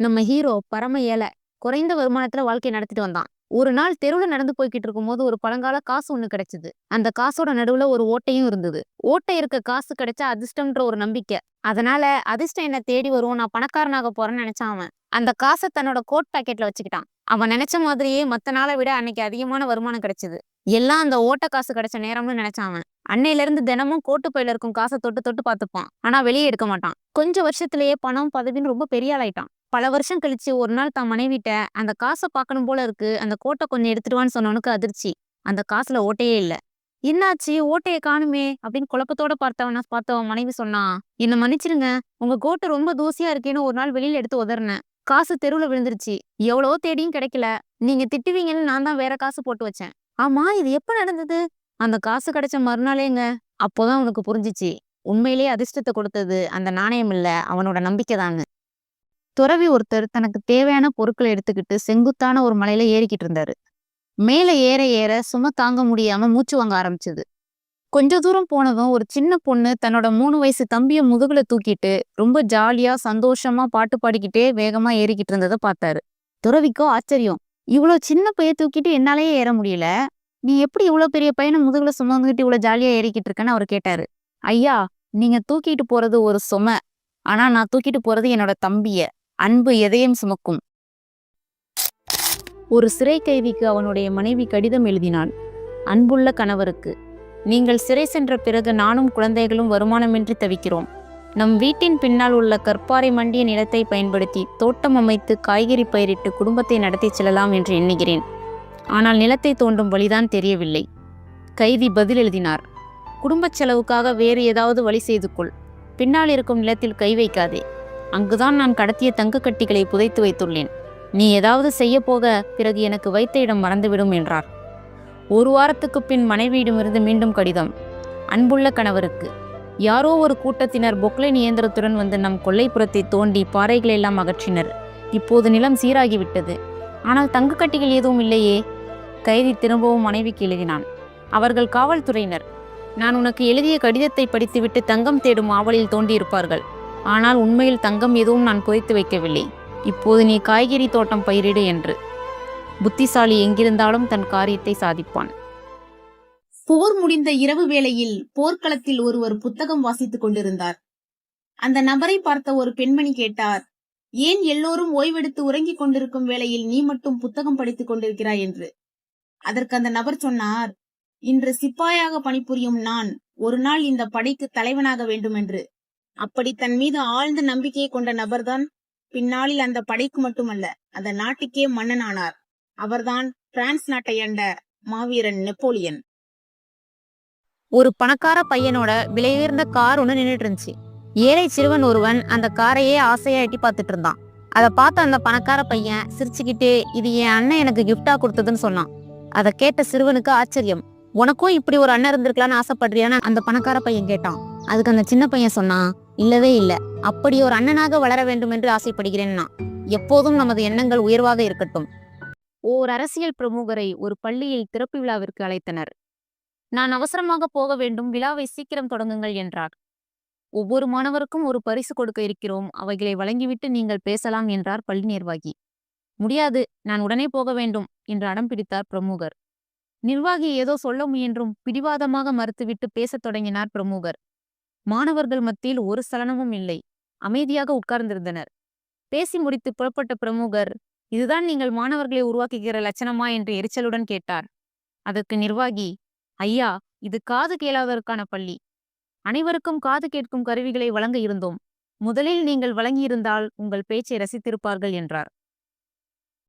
நம்ம ஹீரோ பரம ஏழை குறைந்த வருமானத்துல வாழ்க்கை நடத்திட்டு வந்தான். ஒரு நாள் தெருவுல நடந்து போய்கிட்டு இருக்கும்போது ஒரு பழங்கால காசு ஒண்ணு கிடைச்சது. அந்த காசோட நடுவுல ஒரு ஓட்டையும் இருந்தது. ஓட்டை இருக்க காசு கிடைச்சா அதிர்ஷ்டம்ன்ற ஒரு நம்பிக்கை. அதனால அதிர்ஷ்டம் என்ன தேடி வரும். நான் பணக்காரனாக போறேன்னு நினைச்சான் அவன். அந்த காசை தன்னோட கோட் பாக்கெட்ல வச்சுக்கிட்டான். அவன் நினைச்ச மாதிரியே மத்த நாளை விட அன்னைக்கு அதிகமான வருமானம் கிடைச்சது. எல்லாம் அந்த ஓட்ட காசு கிடைச்ச நேரம்னு நினைச்சான் அவன். அன்னையில இருந்து தினமும் கோட்டு பையில இருக்கும் காசை தொட்டு தொட்டு பார்த்துப்பான். ஆனா வெளியே எடுக்க மாட்டான். கொஞ்ச வருஷத்திலேயே பணம் பதவின்னு ரொம்ப பெரிய ஆளாயிட்டான். பல வருஷம் கழிச்சு ஒரு நாள் தான் மனைவிட்ட அந்த காசை பார்க்கணும் போல இருக்கு. அந்த கோட்டை கொஞ்சம் எடுத்துடுவான்னு சொன்னவனுக்கு அதிர்ச்சி. அந்த காசுல ஓட்டையே இல்லை. என்னாச்சு? ஓட்டையை காணுமே அப்படின்னு குழப்பத்தோட பார்த்தவன பார்த்தவன் மனைவி சொன்னான் என்ன மன்னிச்சிருங்க. உங்க கோட்டை ரொம்ப தூசியா இருக்கேன்னு ஒரு நாள் வெளியில எடுத்து உதறினேன். காசு தெருவுல விழுந்துருச்சு. எவ்வளவோ தேடியும் கிடைக்கல. நீங்க திட்டுவீங்கன்னு நான் தான் வேற காசு போட்டு வச்சேன். ஆமா இது எப்ப நடந்தது? அந்த காசு கிடைச்ச மறுநாளேங்க அப்போதான் அவனுக்கு புரிஞ்சிச்சு. உண்மையிலேயே அதிர்ஷ்டத்தை கொடுத்தது அந்த நாணயம் இல்ல. அவனோட நம்பிக்கை தாங்க துறவி ஒருத்தர் தனக்கு தேவையான பொருட்களை எடுத்துக்கிட்டு செங்குத்தான ஒரு மலையில ஏறிக்கிட்டு இருந்தாரு. மேலே ஏற ஏற சும தாங்க முடியாம மூச்சு வாங்க ஆரம்பிச்சது. கொஞ்ச தூரம் போனதும் ஒரு சின்ன பொண்ணு தன்னோட மூணு வயசு தம்பிய முதுகுல தூக்கிட்டு ரொம்ப ஜாலியா சந்தோஷமா பாட்டு பாடிக்கிட்டே வேகமா ஏறிக்கிட்டு இருந்ததை பார்த்தாரு. துறவிக்கோ ஆச்சரியம். இவ்வளோ சின்ன பைய தூக்கிட்டு என்னாலேயே ஏற முடியல. நீ எப்படி இவ்வளோ பெரிய பையனை முதுகுல சுமந்துக்கிட்டு இவ்வளோ ஜாலியா ஏறிக்கிட்டு இருக்கேன்னு அவர் கேட்டாரு. ஐயா நீங்க தூக்கிட்டு போறது ஒரு சும. ஆனா நான் தூக்கிட்டு போறது என்னோட தம்பிய. அன்பு எதையும் சுமக்கும். ஒரு சிறை கைதிக்கு அவனுடைய மனைவி கடிதம் எழுதினாள். அன்புள்ள கணவருக்கு நீங்கள் சிறை சென்ற பிறகு நானும் குழந்தைகளும் வருமானமின்றி தவிக்கிறோம். நம் வீட்டின் பின்னால் உள்ள கற்பாறை மண்டிய நிலத்தை பயன்படுத்தி தோட்டம் அமைத்து காய்கறி பயிரிட்டு குடும்பத்தை நடத்தி செல்லலாம் என்று எண்ணுகிறேன். ஆனால் நிலத்தை தோண்டும் வழிதான் தெரியவில்லை. கைதி பதில் எழுதினார் குடும்பச் செலவுக்காக வேறு ஏதாவது வழி செய்து கொள். பின்னால் இருக்கும் நிலத்தில் கை வைக்காதே. அங்குதான் நான் கடத்திய தங்க கட்டிகளை புதைத்து வைத்துள்ளேன். நீ ஏதாவது செய்ய போக பிறகு எனக்கு வைத்த இடம் மறந்துவிடும் என்றார். ஒரு வாரத்துக்கு பின் மனைவியிடமிருந்து மீண்டும் கடிதம். அன்புள்ள கணவருக்கு. யாரோ ஒரு கூட்டத்தினர் பொக்லைன் இயந்திரத்துடன் வந்து நம் கொல்லைப்புறத்தை தோண்டி பாறைகளை எல்லாம் அகற்றினர். இப்போது நிலம் சீராகிவிட்டது. ஆனால் தங்க எதுவும் இல்லையே. கைதி திரும்பவும் மனைவிக்கு எழுதினான். அவர்கள் காவல்துறையினர். நான் உனக்கு எழுதிய கடிதத்தை படித்துவிட்டு தங்கம் தேடும் ஆவலில் தோண்டியிருப்பார்கள். ஆனால் உண்மையில் தங்கம் எதுவும் நான் புதைத்து வைக்கவில்லை. இப்போது நீ காய்கறி தோட்டம் பயிரிடு என்று. புத்திசாலி எங்கிருந்தாலும் தன் காரியத்தை சாதிப்பான். போர் முடிந்த இரவு வேளையில் போர்க்களத்தில் ஒருவர் புத்தகம் வாசித்துக் கொண்டிருந்தார். அந்த நபரை பார்த்த ஒரு பெண்மணி கேட்டார் ஏன் எல்லோரும் ஓய்வெடுத்து உறங்கிக் கொண்டிருக்கும் வேளையில் நீ மட்டும் புத்தகம் படித்துக் கொண்டிருக்கிறாய்? என்று. அதற்கு அந்த நபர் சொன்னார் இன்று சிப்பாயாக பணிபுரியும் நான் ஒரு நாள் இந்த படைக்கு தலைவனாக வேண்டும் என்று. அப்படி தன் மீது ஆழ்ந்த நம்பிக்கையை கொண்ட நபர்தான் பின்னாளில் அந்த படைக்கு மட்டுமல்ல அந்த நாட்டுக்கே மன்னனானார். அவர்தான் பிரான்ஸ் நாட்டை அண்ட மாவீரன் நெப்போலியன். ஒரு பணக்கார பையனோட விலையுயர்ந்த கார் ஒன்று நின்றுட்டு இருந்துச்சு ஏழை சிறுவன் ஒருவன் அந்த காரையே ஆசையா எட்டி பார்த்துட்டு இருந்தான். அதை பார்த்த அந்த பணக்கார பையன் சிரிச்சுக்கிட்டே இது என் அண்ணன் எனக்கு கிஃப்டா கொடுத்ததுன்னு சொன்னான். அதை கேட்ட சிறுவனுக்கு ஆச்சரியம். உனக்கும் இப்படி ஒரு அண்ணன் இருந்திருக்கலாம்னு ஆசைப்படுறியான்னு அந்த பணக்கார பையன் கேட்டான். அதுக்கு அந்த சின்ன பையன் சொன்னான் இல்லவே இல்லை. அப்படி ஒரு அண்ணனாக வளர வேண்டும் என்று ஆசைப்படுகிறேன் நான். எப்போதும் நமது எண்ணங்கள் உயர்வாக இருக்கட்டும். ஓர் அரசியல் பிரமுகரை ஒரு பள்ளியில் திறப்பு விழாவிற்கு அழைத்தனர். நான் அவசரமாக போக வேண்டும் விழாவை சீக்கிரம் தொடங்குங்கள் என்றார். ஒவ்வொரு மாணவருக்கும் ஒரு பரிசு கொடுக்க இருக்கிறோம். அவைகளை வழங்கிவிட்டு நீங்கள் பேசலாம் என்றார் பள்ளி நிர்வாகி. முடியாது நான் உடனே போக வேண்டும் என்று அடம் பிடித்தார் பிரமுகர். நிர்வாகி ஏதோ சொல்ல முயன்றும் பிடிவாதமாக மறுத்துவிட்டு பேசத் தொடங்கினார் பிரமுகர். மாணவர்கள் மத்தியில் ஒரு சலனமும் இல்லை. அமைதியாக உட்கார்ந்திருந்தனர். பேசி முடித்து புறப்பட்ட பிரமுகர் இதுதான் நீங்கள் மாணவர்களை உருவாக்குகிற லட்சணமா? என்று எரிச்சலுடன் கேட்டார். அதற்கு நிர்வாகி ஐயா இது காது கேளாதற்கான பள்ளி. அனைவருக்கும் காது கேட்கும் கருவிகளை வழங்க இருந்தோம். முதலில் நீங்கள் வழங்கியிருந்தால் உங்கள் பேச்சை ரசித்திருப்பார்கள் என்றார்.